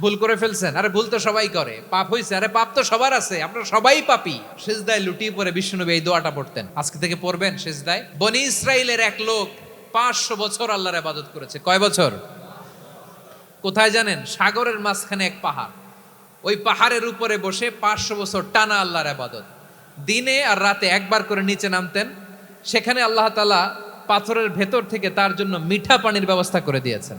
ভুল করে ফেলছেন। আরে ভুল তো সবাই করে। পাপ হয়েছে আরে পাপ তো সবার আছে। আমরা সবাই পাপি। সেজদায় লুটিয়ে পরে বিষ্ণুনবী এই দোয়াটা পড়তেন। আজকে থেকে পড়বেন সেজদায়। বনি ইসরায়েলের এক লোক পাঁচশো বছর আল্লাহর আবাদত করেছে। কয় বছর? কোথায় জানেন? সাগরের মাঝখানে এক পাহাড়। ওই পাহাড়ের উপরে বসে পাঁচশো বছর টানা আল্লাহর আবাদত দিনে আর রাতে একবার করে নিচে নামতেন। সেখানে আল্লাহ তালা পাথরের ভেতর থেকে তার জন্য মিঠা পানির ব্যবস্থা করে দিয়েছেন।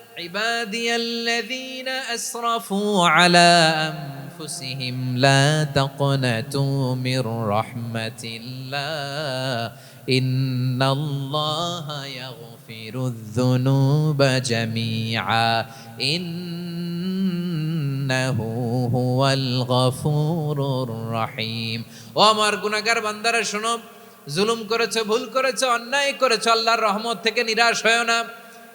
عبادي الذين أسرفوا على أنفسهم لا تقنطوا من رحمة الله إن الله يغفر الذنوب جميعا إنه هو الغفور الرحيم ও আমার গুনাহগার বান্দারা শোনো জুলুম করেছো ভুল করেছো অন্যায় করেছো আল্লাহর রহমত থেকে নিরাশ হয় না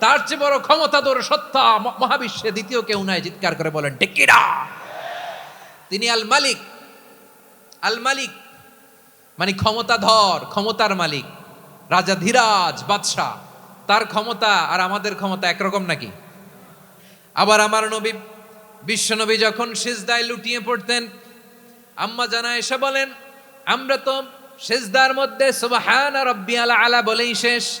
তার চেয়ে বড় ক্ষমতাধর সত্তা মহাবিশ্বে দ্বিতীয় কেউ নাই, চিৎকার করে বলেন টেকিরা তিনি আল মালিক। আল মালিক মানে ক্ষমতাধর, ক্ষমতার মালিক। রাজা ধীরাজ, বাদশাহ। তার ক্ষমতা আর আমাদের ক্ষমতা একরকম নাকি? আবার আমার নবী বিশ্বনবী যখন সেজদায় লুটিয়ে পড়তেন, আম্মা জানা এসে বলেন, আমরা তো সেজদার মধ্যে সুবহান আলা আলা বলেই শেষ।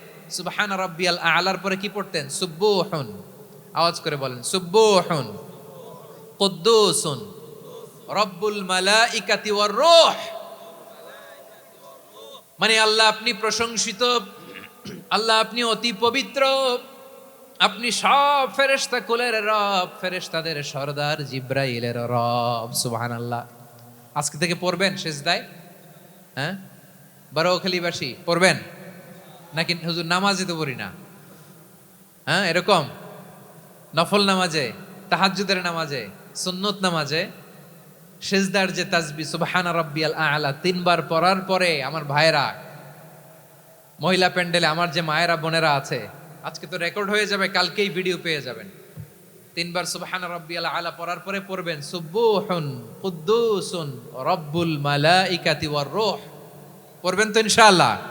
সুবহান রাব্বিয়াল আলার পরে কি পড়তেন? সুব্বুহুন আওয়াজ করে বলেন সুব্বুহুন কুদ্দুসুন। রব্বুল মালাইকাতি ওয়ার রূহ। মানে আল্লাহ আপনি প্রশংসিত, আল্লাহ আপনি অতি পবিত্র, আপনি সব ফেরেশতা কুলের রব, ফেরেশতাদের সর্দার জিব্রাইলের রব সুবহান আল্লাহ আজকে থেকে পড়বেন সেজদায় হ্যাঁ? বারোখালিবাসী, পড়বেন? নাকি হুজুর নামাজে তো পড়ি না? হ্যাঁ এরকম? নফল নামাজে, তাহাজ্জুদের নামাজে, সুন্নত নামাজে, সেজদার যে তাজবি, সুবহানা রাব্বিয়াল আলা, তিনবার পড়ার পরে আমার ভাইয়েরা, মহিলা প্যান্ডেলে আমার যে মায়েরা, বোনেরা আছে, আজকে তো রেকর্ড হয়ে যাবে, কালকেই ভিডিও পেয়ে যাবেন। তিনবার সুবহান রাব্বিয়াল আলা পড়ার পরে পড়বেন সুব্বুহুন কুদ্দুসুন, রব্বুল মালাইকাতি ওয়ার রূহ। পড়বেন তো ইনশাআল্লাহ।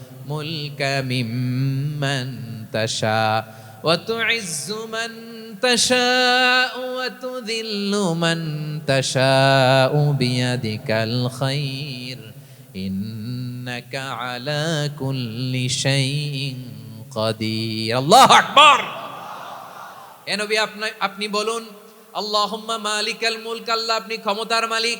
তাশা, ওয়া তুইজ্জু মান তাশাউ ওয়া তুযিল্লু মান তাশাউ বিয়াদিকাল খাইর, ইন্নাকা আলা কুল্লি শাইইন কাদির। আল্লাহু আকবার! এ নবী আপনি আপনি বলুন, আল্লাহুম্মা মালিকাল মুলক, আল্লাহ আপনি ক্ষমতার মালিক।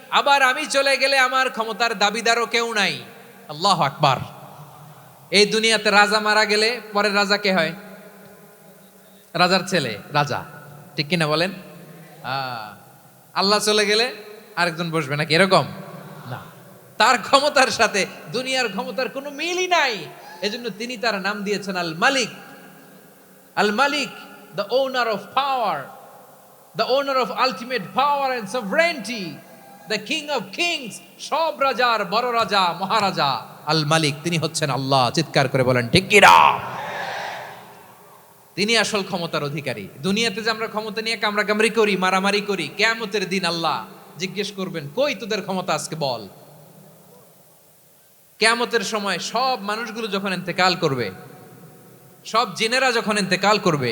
আবার আমি চলে গেলে আমার ক্ষমতার দাবিদারও কেউ নাই। আল্লাহ আকবার। এই দুনিয়াতে রাজা মারা গেলে পরের রাজা কে হয়? রাজার ছেলে, রাজা। ঠিক কিনা বলেন? আল্লাহ চলে গেলে আরেকজন বসবে নাকি? এরকম? না। তার ক্ষমতার সাথে দুনিয়ার ক্ষমতার কোনো মিলই নাই। এজন্য তিনি তার নাম দিয়েছেন আল মালিক আল মালিক the owner of power the owner of ultimate power and sovereignty the king of kings সব রাজার বড় রাজা, মহারাজা আল মালিক তিনি হচ্ছেন আল্লাহ। চিৎকার করে বলেন, ঠিক কিরা তিনি আসল ক্ষমতার অধিকারী। দুনিয়াতে যে আমরা ক্ষমতা নিয়ে কামড়াকামড়ি করি, মারামারি করি কেমতের দিন আল্লাহ জিজ্ঞেস করবেন, কই তোদের ক্ষমতা আজকে বল? কেয়ামতের সময় সব মানুষগুলো যখন ইন্তেকাল করবে, সব জেনেরা যখন ইন্তেকাল করবে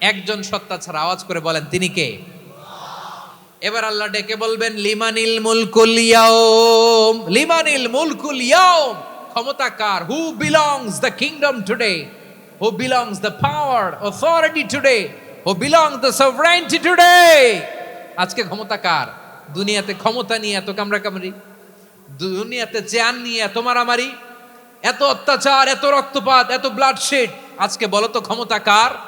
একজন সত্তা ছাড়া আওয়াজ করে বলেন, তিনি কে? এবার আল্লাহ ডেকে বলবেন, লিমানিল মুলকুল ইয়াউম। লিমানিল মুলকুল ইয়াউম। ক্ষমতা কার? Who belongs the kingdom today who belongs the power authority today who belongs the sovereignty today আজকে ক্ষমতা কার? দুনিয়াতে ক্ষমতা নিয়ে এত কামড়া কামড়ি দুনিয়াতে জ্যান নিয়ে এত মারামারি? এত অত্যাচার, এত রক্তপাত, এত ব্লাডশেড আজকে বলো তো ক্ষমতা কার?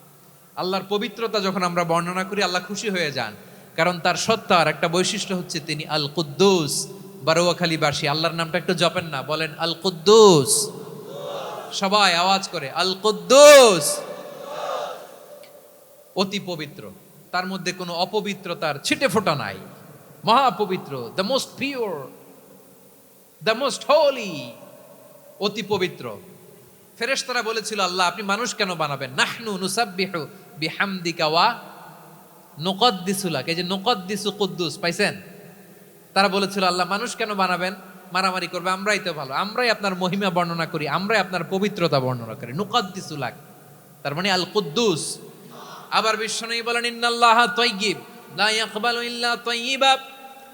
আল্লাহর পবিত্রতা যখন আমরা বর্ণনা করি, আল্লাহ খুশি হয়ে যান। কারণ তার সত্তার একটা বৈশিষ্ট্য হচ্ছে তিনি আল কুদ্দুস বারোয়াখালীবাসী আল্লাহর নামটা একটু জপেন না, বলেন আল কুদ্দুস সবাই আওয়াজ করে আল কুদ্দুস অতি পবিত্র। তার মধ্যে কোনো অপবিত্রতার ছিটে ফোটা নাই। মহাপবিত্র the most pure the most holy অতি পবিত্র। ফেরেশতারা বলেছিল, আল্লাহ, আপনি মানুষ কেন বানাবেন? নাহনু নুসাব্বিহু যে কুদ্দুস, পাইছেন? তারা বলেছিল, আল্লাহ মানুষ কেন বানাবেন? মারামারি করবে, আমরাই তো ভালো। আমরাই আপনার মহিমা বর্ণনা করি, আমরাই আপনার পবিত্রতা বর্ণনা করি। নুকদ্দিসুলাক তার মানে আল কুদ্দুস আবার বিশ্বনবী বলেন, ইন্নাল্লাহ তাইয়্যিবা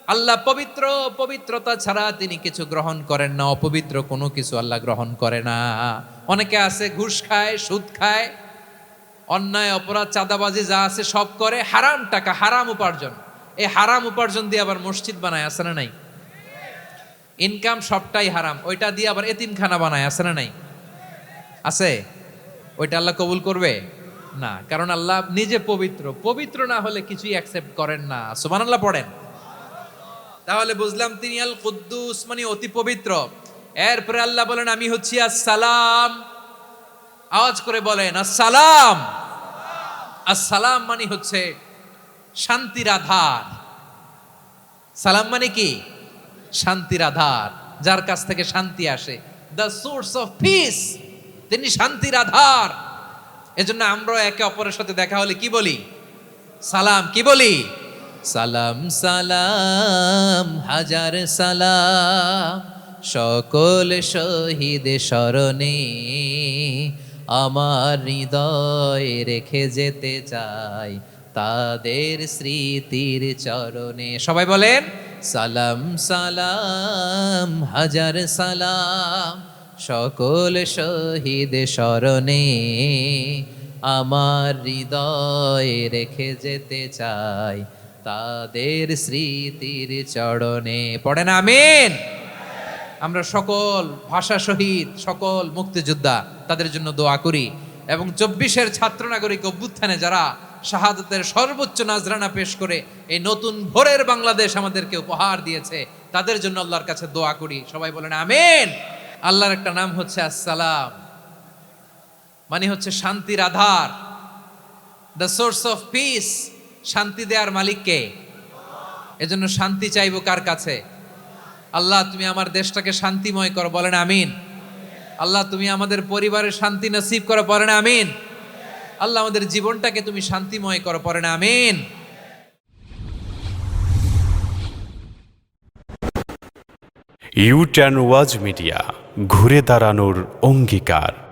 আল্লাহ পবিত্র, পবিত্রতা ছাড়া তিনি কিছু গ্রহণ করেন না, অপবিত্র কোনো কিছু আল্লাহ গ্রহণ করে না। অনেকে আছে, ঘুষ খায়, সুদ খায়। অন্যায়, অপরাধ, চাঁদাবাজি যা আছে সব করে হারাম টাকা, হারাম উপার্জন। এই হারাম উপার্জন দিয়ে আবার মসজিদ বানায়, আছে না নাই? ইনকাম সবটাই হারাম, ওইটা দিয়ে আবার এতিমখানা বানায়, আছে না নাই? আছে? ওইটা আল্লাহ কবুল করবে? না, কারণ আল্লাহ নিজে পবিত্র। পবিত্র না হলে কিছুই অ্যাকসেপ্ট করেন না। সুমান আল্লাহ পড়েন। তাহলে বুঝলাম তিনি আল কুদ্দুস মানে অতি পবিত্র। এরপরে আল্লাহ বলেন, আমি হচ্ছি আসসালাম। আওয়াজ করে বলেন, আসসালাম। আসসালাম মানে হচ্ছে শান্তির আধার। সালাম মানে কি? শান্তির আধার, যার কাছ থেকে শান্তি আসে। দ্য সোর্স অফ পিস তিনি শান্তির আধার। এজন্য আমরা একে অপরের সাথে দেখা হলে কি বলি? সালাম, কি বলি? সালাম সালাম, হাজার সালাম, সকল শহীদ স্মরণে আমার হৃদয় রেখে যেতে চাই তাদের স্মৃতির চরণে। সবাই বলেন, সালাম সালাম, হাজার সালাম, সকল শহীদ স্মরণে আমার হৃদয় রেখে যেতে চাই তাদের স্মৃতির চরণে। পড়েন আমিন। আমরা সকল ভাষা শহীদ, সকল মুক্তিযোদ্ধা তাদের জন্য দোয়া করি। এবং চব্বিশের ছাত্র নাগরিক অভ্যুত্থানে যারা শাহাদতের সর্বোচ্চ নাজরানা পেশ করে এই নতুন ভোরের বাংলাদেশ আমাদেরকে উপহার দিয়েছে, তাদের জন্য আল্লাহর কাছে দোয়া করি। সবাই বলেন, আমিন। আল্লাহর একটা নাম হচ্ছে আসসালাম। মানে হচ্ছে শান্তির আধার। The source of peace. শান্তি দেওয়ার মালিককে এজন্য শান্তি চাইব কার কাছে? আল্লাহ, তুমি আমার দেশটাকে শান্তিময় করো, বলেন, আমিন। আল্লাহ, তুমি আমাদের পরিবারের শান্তি নসিব করো পরে না, আমিন। আল্লাহ, আমাদের জীবনটাকে তুমি শান্তিময় করো পরে না, আমিন। ইউ টেন ওয়াজ মিডিয়া, ঘুরে দাঁড়ানোর অঙ্গীকার।